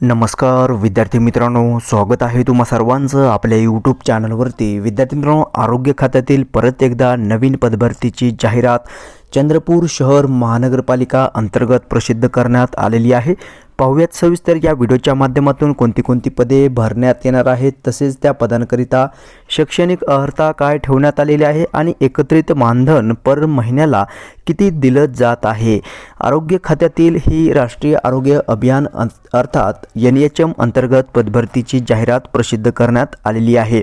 नमस्कार विद्यार्थी मित्रांनो स्वागत आहे तुम्हा सर्वांचं आपल्या यूट्यूब चॅनलवरती विद्यार्थी मित्रांनो आरोग्य खात्यातील परत एकदा नवीन पदभरतीची जाहिरात चंद्रपूर शहर महानगरपालिका अंतर्गत प्रसिद्ध करण्यात आलेली आहे. पाहूयात सविस्तर या व्हिडिओच्या माध्यमातून कोणती कोणती पदे भरण्यात येणार आहेत तसेच त्या पदांकरिता शैक्षणिक अर्हता काय ठेवण्यात आलेली आहे आणि एकत्रित मानधन पर महिन्याला किती दिलं जात आहे? आरोग्य खात्यातील ही राष्ट्रीय आरोग्य अभियान अं- अर्थात एन एच एम अंतर्गत पदभरतीची जाहिरात प्रसिद्ध करण्यात आलेली आहे.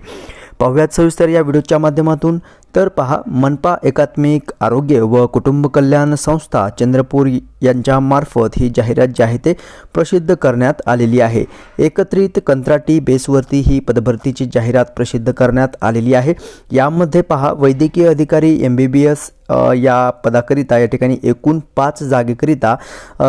पाहुयात सविस्तर या व्हिडिओच्या माध्यमातून तर पहा मनपा एकात्मिक आरोग्य व कुटुंब कल्याण संस्था चंद्रपूर यांच्यामार्फत ही जाहिरात जी आहे ते प्रसिद्ध करण्यात आलेली आहे. एकत्रित कंत्राटी बेसवरती ही पदभरतीची जाहिरात प्रसिद्ध करण्यात आलेली आहे. यामध्ये पहा वैद्यकीय अधिकारी एम बी बी एस या पदाकरिता या ठिकाणी एकूण पाच जागेकरिता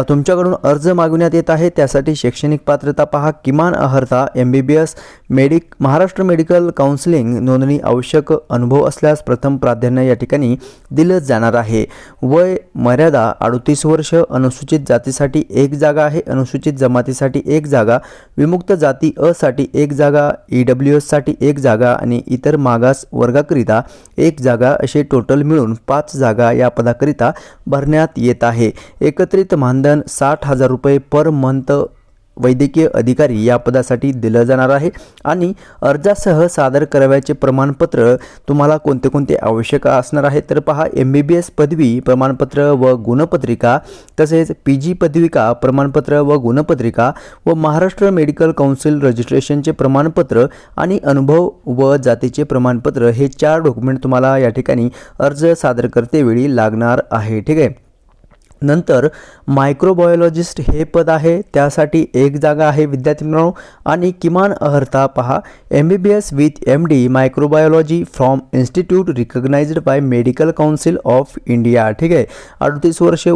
तुमच्याकडून अर्ज मागवण्यात येत आहे. त्यासाठी शैक्षणिक पात्रता पहा किमान अर्हता M B B S medic Maharashtra medical counselling नोंदणी आवश्यक अनुभव असल्यास प्रथम प्राधान्य या ठिकाणी दिलं जाणार आहे. वय मर्यादा अडतीस वर्ष अनुसूचित जातीसाठी एक जागा आहे अनुसूचित जमातीसाठी एक जागा विमुक्त जाती असाठी एक जागा ई डब्ल्यू एससाठी एक जागा आणि इतर मागास वर्गाकरिता एक जागा असे टोटल मिळून पाच जागा या पदाकरिता भरण्यात येत आहे. एकत्रित मानधन साठ हजार रुपये पर मंथ वैद्यकीय अधिकारी या पदासाठी दिलं जाणार आहे. आणि अर्जासह सादर करावयाचे प्रमाणपत्र तुम्हाला कोणते कोणते आवश्यक असणार आहे तर पहा एम बी बी एस पदवी प्रमाणपत्र व गुणपत्रिका तसेच पी जी पदविका प्रमाणपत्र व गुणपत्रिका व महाराष्ट्र मेडिकल काउन्सिल रजिस्ट्रेशनचे प्रमाणपत्र आणि अनुभव व जातीचे प्रमाणपत्र हे चार डॉक्युमेंट तुम्हाला या ठिकाणी अर्ज सादर करतेवेळी लागणार आहे. ठीक आहे? नंतर मायक्रोबायोलॉजिस्ट हे पद आहे. त्यासाठी एक जागा आहे विद्यार्थी मित्रांनो. आणि किमान अर्हता पहा. M B B S with M D microbiology from institute recognised by medical council of India ठीक आहे? अडतीस वर्षे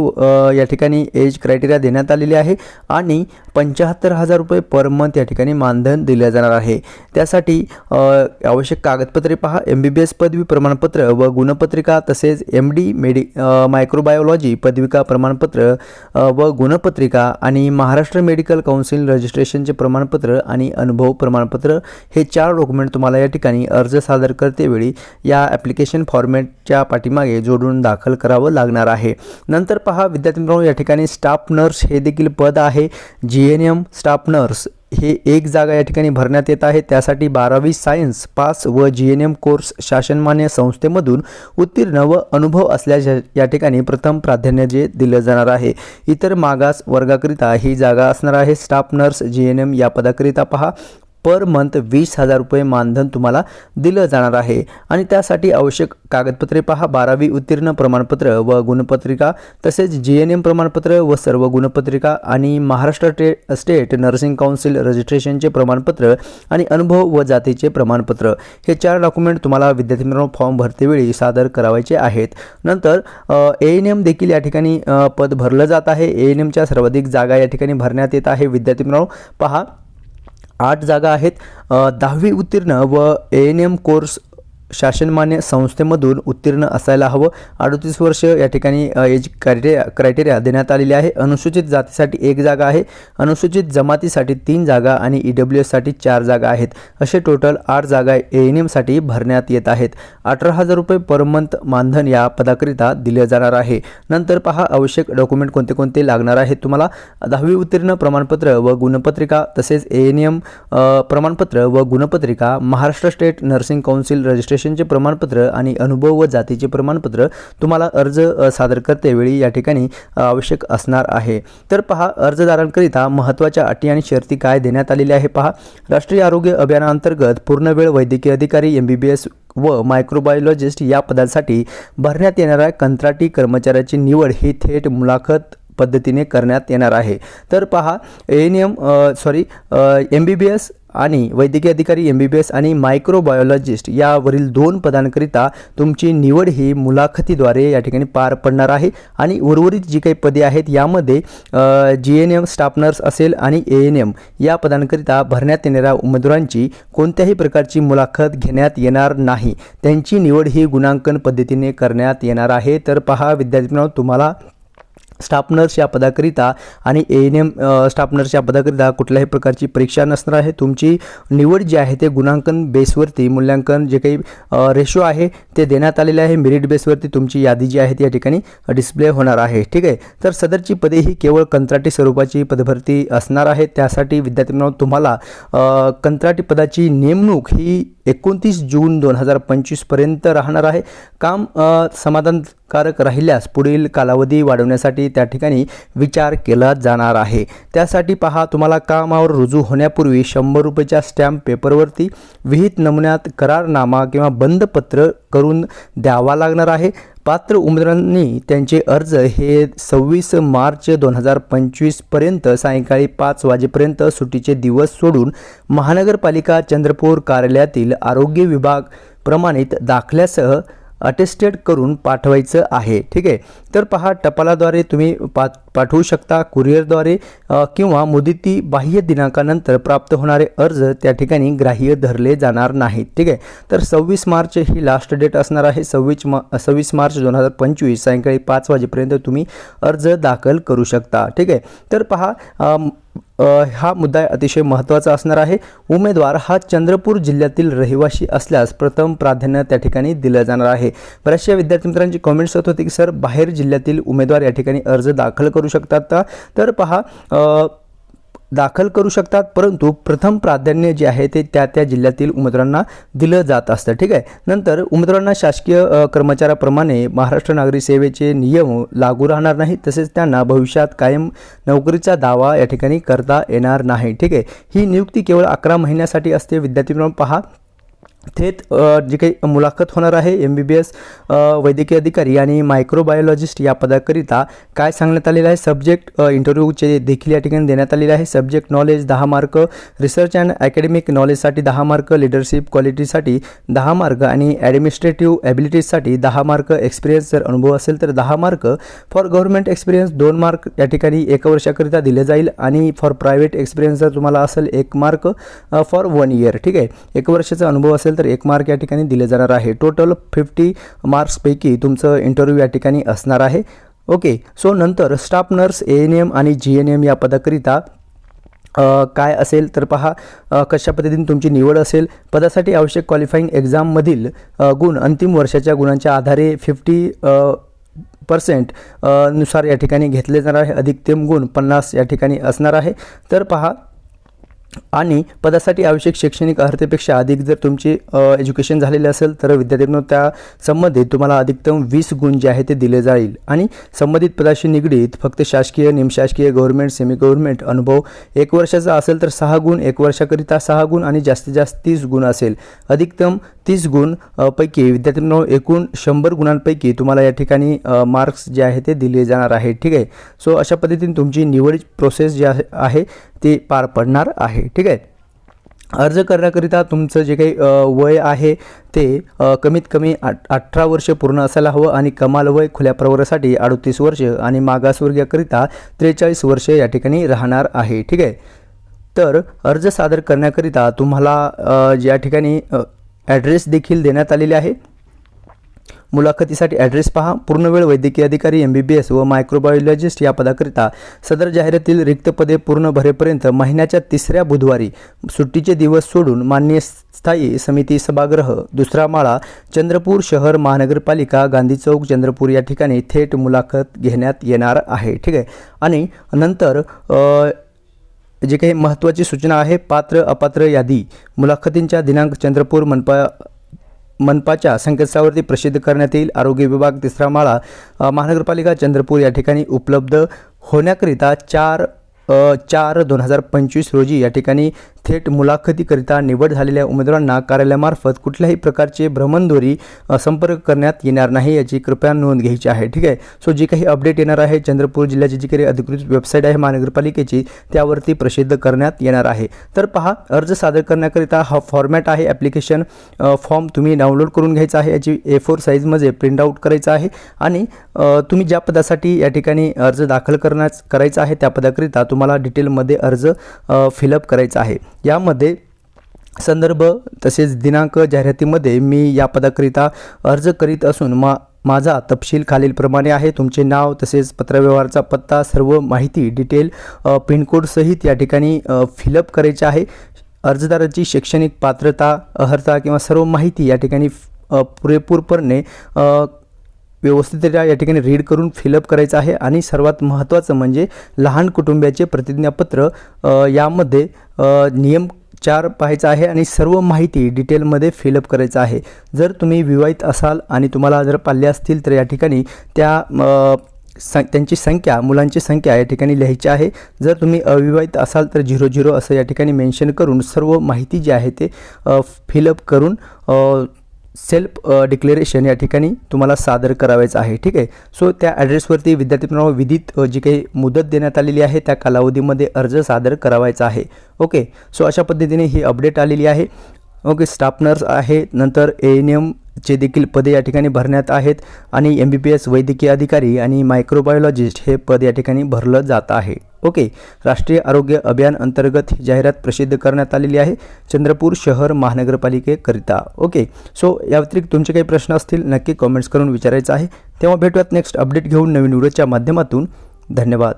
या ठिकाणी एज क्रायटेरिया देण्यात आलेली आहे आणि पंच्याहत्तर हजार रुपये पर मंथ या ठिकाणी मानधन दिले जाणार आहे. त्यासाठी आवश्यक कागदपत्रे पहा. एम बी बी एस पदवी प्रमाणपत्र व गुणपत्रिका तसेच एम डी मेडि मायक्रोबायोलॉजी पदविका प्रमाणपत्र व गुणपत्रिका आणि महाराष्ट्र मेडिकल काउन्सिल रजिस्ट्रेशनचे प्रमाणपत्र आणि अनुभव प्रमाणपत्र हे चार डॉक्युमेंट तुम्हाला या ठिकाणी अर्ज सादर करतेवेळी या ॲप्लिकेशन फॉर्मॅटच्या पाठीमागे जोडून दाखल करावं लागणार आहे. नंतर पहा विद्यार्थी मित्रांनो या ठिकाणी स्टाफ नर्स हे देखील पद आहे. G N M staff nurse हे एक जागा या ठिकाणी भरण्यात येत आहे. त्यासाठी बारावी सायन्स पास व जी एन एम कोर्स शासनमान्य संस्थेमधून उत्तीर्ण व अनुभव असल्याच्या या ठिकाणी प्रथम प्राधान्य जे दिलं जाणार आहे. इतर मागास वर्गाकरिता ही जागा असणार आहे. Staff nurse G N M या पदाकरिता पहा. पर मंथ वीस हजार रुपये मानधन तुम्हाला दिलं जाणार आहे. आणि त्यासाठी आवश्यक कागदपत्रे पहा. बारावी उत्तीर्ण प्रमाणपत्र व गुणपत्रिका तसेच जी एन एम प्रमाणपत्र व सर्व गुणपत्रिका आणि महाराष्ट्र टे स्टेट नर्सिंग काउन्सिल रजिस्ट्रेशनचे प्रमाणपत्र आणि अनुभव व जातीचे प्रमाणपत्र. हे चार डॉक्युमेंट तुम्हाला विद्यार्थी मित्रांनो फॉर्म भरतेवेळी सादर करावायचे आहेत. नंतर ए एन एम देखील या ठिकाणी पद भरलं जात आहे. ए एन एमच्या सर्वाधिक जागा या ठिकाणी भरण्यात येत आहे. विद्यार्थी मित्रांनो पहा. आठ जागा आहेत. दहावी उत्तीर्ण व ए एन एम कोर्स शासनमान्य संस्थेमधून उत्तीर्ण असायला हवं. अडतीस वर्ष या ठिकाणी एज क्रायटेरिया क्रायटेरिया देण्यात आलेली आहे. अनुसूचित जातीसाठी एक जागा आहे. अनुसूचित जमातीसाठी तीन जागा आणि ई डब्ल्यू एससाठी चार जागा आहेत. असे टोटल आठ जागा ए एन एमसाठी भरण्यात येत आहेत. अठरा हजार रुपये पर मंथ मानधन या पदाकरिता दिले जाणार आहे. नंतर पहा आवश्यक डॉक्युमेंट कोणते कोणते लागणार आहेत तुम्हाला. दहावी उत्तीर्ण प्रमाणपत्र व गुणपत्रिका तसेच ए एन एम प्रमाणपत्र व गुणपत्रिका महाराष्ट्र स्टेट नर्सिंग काउन्सिल रजिस्ट्रेशनचे प्रमाणपत्र आणि अनुभव व जातीचे प्रमाणपत्र तुम्हाला अर्ज सादर करतेवेळी या ठिकाणी आवश्यक असणार आहे. तर पहा अर्जदारांकरिता महत्त्वाच्या अटी आणि शर्ती काय देण्यात आलेल्या आहे पहा. राष्ट्रीय आरोग्य अभियानांतर्गत पूर्णवेळ वैद्यकीय अधिकारी एम बी बी एस व मायक्रोबायोलॉजिस्ट या पदासाठी भरण्यात येणाऱ्या कंत्राटी कर्मचाऱ्याची निवड ही थेट मुलाखत पद्धतीने करण्यात येणार आहे. तर पहा N M sorry M B B S आणि वैद्यकीय अधिकारी एम बी बी एस आणि मायक्रोबायोलॉजिस्ट यावरील दोन पदांकरिता तुमची निवड ही मुलाखतीद्वारे या ठिकाणी पार पडणार आहे. आणि उर्वरित जी काही पदे आहेत यामध्ये G N M staff nurse असेल आणि ए एन एम या पदांकरिता भरण्यात येणाऱ्या उमेदवारांची कोणत्याही प्रकारची मुलाखत घेण्यात येणार नाही. त्यांची निवड ही गुणांकन पद्धतीने करण्यात येणार आहे. तर पहा विद्यार्थी तुम्हाला स्टाफ नर्स या पदाकरिता आणि A N M staff nurse या पदाकरिता कुठल्याही प्रकारची परीक्षा नसणार आहे. तुमची निवड जी आहे ते गुणांकन बेसवरती मूल्यांकन जे काही रेशो आहे ते देण्यात आलेले आहे. मेरिट बेसवरती तुमची यादी जी आहे ती या ठिकाणी डिस्प्ले होणार आहे. ठीक आहे? तर सदरची पदे ही केवळ कंत्राटी स्वरूपाची पदभरती असणार आहे. त्यासाठी विद्यार्थ्यांना तुम्हाला कंत्राटी पदाची नेमणूक ही एकोणतीस जून दोन हजार पंचवीसपर्यंत राहणार आहे. काम समाधान कारक राहिल्यास पुढील कालावधी वाढवण्यासाठी त्या ठिकाणी विचार केला जाणार आहे. त्यासाठी पहा तुम्हाला कामावर रुजू होण्यापूर्वी शंभर रुपयाच्या स्टॅम्प पेपरवरती विहित नमुन्यात करारनामा किंवा बंदपत्र करून द्यावा लागणार आहे. पात्र उमेदवारांनी त्यांचे अर्ज हे सव्वीस मार्च दोन हजार पंचवीसपर्यंत सायंकाळी पाच वाजेपर्यंत सुट्टीचे दिवस सोडून महानगरपालिका चंद्रपूर कार्यालयातील आरोग्य विभाग प्रमाणित दाखल्यासह अटेस्टेड करून पाठवायचं आहे. ठीक आहे? तर पहा टपालाद्वारे तुम्ही पा पाठवू शकता कुरिअरद्वारे किंवा मुदती बाह्य दिनांकानंतर प्राप्त होणारे अर्ज त्या ठिकाणी ग्राह्य धरले जाणार नाहीत. ठीक आहे? तर सव्वीस मार्च ही लास्ट डेट असणार आहे. सव्वीस मा सव्वीस मार्च दोन हजार पंचवीस सायंकाळी पाच वाजेपर्यंत तुम्ही अर्ज दाखल करू शकता. ठीक आहे? तर पहा हा मुद्दा अतिशय महत्त्वाचा असणार आहे. उमेदवार हा चंद्रपूर जिल्ह्यातील रहिवासी असल्यास प्रथम प्राधान्य त्या ठिकाणी दिलं जाणार आहे. बऱ्याचशा विद्यार्थी मित्रांची कमेंट्स होत होती की सर बाहेर जिल्ह्यातील उमेदवार या ठिकाणी अर्ज दाखल करू शकतात का? तर पहा दाखल करू शकतात परंतु प्रथम प्राधान्य जे आहे ते त्या त्या जिल्ह्यातील उमेदवारांना दिलं जात असतं. ठीक आहे? नंतर उमेदवारांना शासकीय कर्मचाऱ्याप्रमाणे महाराष्ट्र नागरी सेवेचे नियम लागू राहणार नाही तसेच त्यांना भविष्यात कायम नोकरीचा दावा या ठिकाणी करता येणार नाही. ठीक आहे? ही नियुक्ती केवळ अकरा महिन्यासाठी असते. विद्यार्थी पहा. थेट जी काही मुलाखत होणार आहे एम बी बी एस वैद्यकीय अधिकारी आणि मायक्रोबायोलॉजिस्ट या पदाकरिता काय सांगण्यात आलेलं आहे? सब्जेक्ट इंटरव्ह्यूचे देखील या ठिकाणी देण्यात आलेले आहे. सब्जेक्ट नॉलेज दहा मार्क रिसर्च अँड अकॅडमिक नॉलेजसाठी दहा मार्क लिडरशिप क्वालिटीसाठी दहा मार्क आणि ॲडमिनिस्ट्रेटिव्ह ॲबिलिटीजसाठी दहा मार्क. एक्सपिरियन्स जर अनुभव असेल तर दहा मार्क. फॉर गव्हर्नमेंट एक्सपिरियन्स दोन मार्क या ठिकाणी एका वर्षाकरिता दिले जाईल आणि फॉर प्रायव्हेट एक्सपिरियन्स जर तुम्हाला असेल एक मार्क फॉर वन इयर ठीक आहे? एक वर्षाचा अनुभव असेल तर एक मार्क या ठिकाणी दिले जाणार आहे. टोटल फिफ्टी मार्क्सपैकी तुमचं इंटरव्ह्यू या ठिकाणी असणार आहे. ओके सो नंतर staff nurse A N M आणि जी एन एम या पदाकरिता काय असेल तर पहा कशा पद्धतीने तुमची निवड असेल. पदासाठी आवश्यक क्वालिफाईंग एक्झाममधील गुण अंतिम वर्षाच्या गुणांच्या आधारे फिफ्टी पर्सेंटनुसार या ठिकाणी घेतले जाणार आहे. अधिकतम गुण पन्नास या ठिकाणी असणार आहे. तर पहा आणि पदासाठी आवश्यक शैक्षणिक अर्हतेपेक्षा अधिक जर तुमची एज्युकेशन झालेले असेल तर विद्यार्थ्यांना त्या संबंधित तुम्हाला अधिकतम वीस गुण जे आहे ते दिले जाईल. आणि संबंधित पदाशी निगडीत फक्त शासकीय निमशासकीय गव्हर्नमेंट सेमी गव्हर्नमेंट अनुभव एक वर्षाचा असेल तर सहा गुण एक वर्षाकरिता सहा गुण आणि जास्तीत जास्त तीस गुण असेल. अधिकतम तीस गुण पैकी विद्यार्थ्यांना एकूण शंभर गुणांपैकी तुम्हाला या ठिकाणी मार्क्स जे आहे ते दिले जाणार आहे. ठीक आहे? सो अशा पद्धतीने तुमची निवड प्रोसेस जी आहे- ती पार पडणार आहे. ठीक आहे? अर्ज करण्याकरिता तुमचं जे काही वय आहे ते कमीत कमी आठ अठरा वर्ष पूर्ण असायला हवं आणि कमाल वय खुल्या प्रवर्गासाठी अडतीस वर्ष आणि मागासवर्गीयाकरिता त्रेचाळीस वर्ष या ठिकाणी राहणार आहे. ठीक आहे? तर अर्ज सादर करण्याकरिता तुम्हाला ज्या ठिकाणी ॲड्रेस देखील देण्यात आलेले आहे. मुलाखतीसाठी ॲड्रेस पहा. पूर्णवेळ वैद्यकीय अधिकारी एम बी बी एस व मायक्रोबायोलॉजिस्ट या पदाकरिता सदर जाहिरातील रिक्त पदे पूर्ण भरेपर्यंत महिन्याच्या तिसऱ्या बुधवारी सुट्टीचे दिवस सोडून मान्य स्थायी समिती सभागृह दुसरा माळा चंद्रपूर शहर महानगरपालिका गांधी चौक चंद्रपूर या ठिकाणी थेट मुलाखत घेण्यात येणार आहे. ठीक आहे? आणि नंतर जे काही महत्त्वाची सूचना आहे पात्र अपात्र यादी मुलाखतींच्या दिनांक चंद्रपूर मनपा मनपाच्या संकेतस्थळावरती प्रसिद्ध करण्यात येईल. आरोग्य विभाग तिसरा माळा महानगरपालिका चंद्रपूर या ठिकाणी उपलब्ध होण्याकरिता चार चार दोन हजार पंचवीस रोजी या ठिकाणी थेट मुलाखतीकरिता निवड झालेल्या उमेदवारांना कार्यालयामार्फत कुठल्याही प्रकारचे भ्रमणध्वरी संपर्क करण्यात येणार नाही याची कृपया नोंद घ्यायची आहे. ठीक आहे? सो जी काही अपडेट येणार आहे चंद्रपूर जिल्ह्याची जी काही अधिकृत वेबसाईट आहे महानगरपालिकेची त्यावरती प्रसिद्ध करण्यात येणार आहे. तर पहा अर्ज सादर करण्याकरिता हा फॉर्मॅट आहे ॲप्लिकेशन फॉर्म तुम्ही डाउनलोड करून घ्यायचा आहे याची ए फोर साईजमध्ये प्रिंट आऊट करायचं आहे आणि तुम्ही ज्या पदासाठी या ठिकाणी अर्ज दाखल करण्यास करायचा आहे त्या पदाकरिता तुम्हाला डिटेलमध्ये अर्ज फिलअप करायचा आहे. यामध्ये संदर्भ तसेच दिनांक जाहिरातीमध्ये मी या पदाकरिता अर्ज करीत असून मा माझा तपशील खालीलप्रमाणे आहे. तुमचे नाव तसेच पत्रव्यवहारचा पत्ता सर्व माहिती डिटेल पिनकोडसहित या ठिकाणी फिलअप करायचे आहे. अर्जदाराची शैक्षणिक पात्रता अर्हता किंवा सर्व माहिती या ठिकाणी पुरेपूरपणे व्यवस्थितरित्या या ठिकाणी रीड करून फिलअप करायचं आहे. आणि सर्वात महत्त्वाचं म्हणजे लहान कुटुंबियाचे प्रतिज्ञापत्र यामध्ये नियम चार पाहायचा आहे आणि सर्व माहिती डिटेलमध्ये फिलअप करायचं आहे. जर तुम्ही विवाहित असाल आणि तुम्हाला जर पाल्ले असतील तर या ठिकाणी त्या सं त्यांची संख्या मुलांची संख्या या ठिकाणी लिहायची आहे. जर तुम्ही अविवाहित असाल तर झिरो झिरो असं या ठिकाणी मेन्शन करून सर्व माहिती जी आहे ते फिलअप करून सेल्फ डिक्लेरेशन uh, या ठिकाणी तुम्हाला सादर करावायचं आहे ठीक आहे? सो त्या ॲड्रेसवरती विद्यार्थी मित्रांनो विधित uh, जी काही मुदत देण्यात आलेली आहे त्या कालावधीमध्ये अर्ज सादर करावायचा आहे ओके? सो अशा पद्धतीने ही अपडेट आलेली आहे. ओके स्टाफ नर्स आहे नंतर ए एन एमचे देखील पदे या ठिकाणी भरण्यात आहेत आणि एम बी पी एस वैद्यकीय अधिकारी आणि मायक्रोबायोलॉजिस्ट हे पद या ठिकाणी भरलं जात आहे. ओके. राष्ट्रीय आरोग्य अभियान अंतर्गत ही जाहिरात प्रसिद्ध करण्यात आलेली आहे. चंद्रपूर शहर महानगरपालिकेकरिता. ओके. सो या व्यतिरिक्त तुमचे काही प्रश्न असतील नक्की कॉमेंट्स करून विचारायचं आहे. तेव्हा भेटूयात नेक्स्ट अपडेट घेऊन नवीन व्हिडिओच्या माध्यमातून. धन्यवाद.